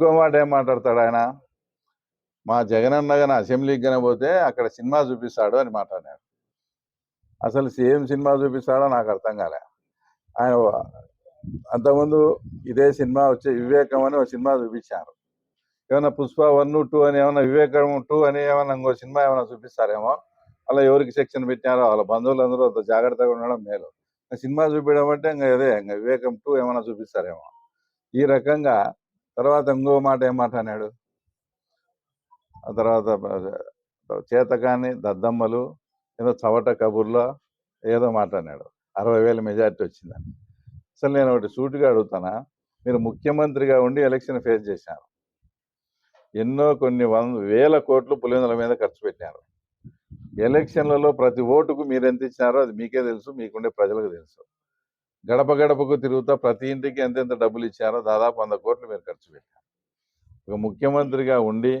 ఇంకో మాట ఏం మాట్లాడతాడు ఆయన? మా జగనన్న గాని అసెంబ్లీకి కానీ పోతే అక్కడ సినిమా చూపిస్తాడు అని మాట్లాడాడు అసలు సేమ్ సినిమా చూపిస్తాడో నాకు అర్థం కాలే. ఆయన అంతకుముందు ఇదే సినిమా వచ్చే వివేకం అని ఒక సినిమా చూపించారు. ఏమైనా పుష్ప వన్ టూ అని ఏమైనా వివేకం టూ అని ఏమైనా ఇంకో సినిమా ఏమైనా చూపిస్తారేమో? అలా ఎవరికి సెక్షన్ పెట్టినారో వాళ్ళ బంధువులందరూ అంత జాగ్రత్తగా ఉండడం మేలు. సినిమా చూపించడం అంటే ఇంకా అదే ఇంకా వివేకం టూ ఏమైనా చూపిస్తారేమో. ఈ రకంగా తర్వాత ఇంకో మాట ఏం మాట్లాడాడు ఆ తర్వాత చేతకాని దద్దమ్మలు ఏదో చవట కబుర్లో ఏదో మాట్లాడినాడు అరవై వేల మెజారిటీ వచ్చిందని అసలు నేను ఒకటి సూటుగా అడుగుతానా? మీరు ముఖ్యమంత్రిగా ఉండి ఎలక్షన్ ఫేస్ చేశారు. ఎన్నో కొన్ని వంద వేల కోట్లు పులివెందుల మీద ఖర్చు పెట్టారు. ఎలక్షన్లలో ప్రతి ఓటుకు మీరు ఎంత ఇచ్చినారో అది మీకే తెలుసు మీకుండే ప్రజలకు తెలుసు. గడప గడపకు తిరుగుతా ప్రతి ఇంటికి ఎంతెంత డబ్బులు ఇచ్చారో దాదాపు వంద కోట్లు మీరు ఖర్చు పెట్టారు. ఒక ముఖ్యమంత్రిగా ఉండి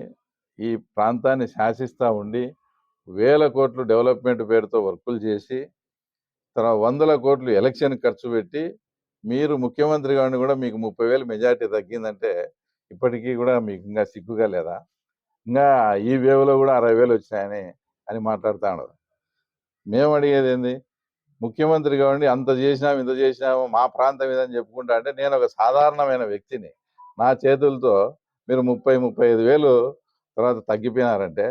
ఈ ప్రాంతాన్ని శాసిస్తూ ఉండి వేల కోట్లు డెవలప్మెంట్ పేరుతో వర్కులు చేసి తర్వాత వందల కోట్లు ఎలక్షన్ ఖర్చు పెట్టి మీరు ముఖ్యమంత్రిగా ఉండి కూడా మీకు ముప్పై వేలు మెజార్టీ తగ్గిందంటే ఇప్పటికీ కూడా మీకు ఇంకా సిగ్గుగా లేదా? ఇంకా ఈ వేవ్లో కూడా అరవై వేలు వచ్చినాయని అని మాట్లాడుతాడు మేము అడిగేది ఏంది? ముఖ్యమంత్రి కావండి అంత చేసినాము ఇంత చేసినాము మా ప్రాంతం ఇదని చెప్పుకుంటా అంటే నేను ఒక సాధారణమైన వ్యక్తిని. నా చేతులతో మీరు ముప్పై ముప్పై ఐదు వేలు తర్వాత తగ్గిపోయినారంటే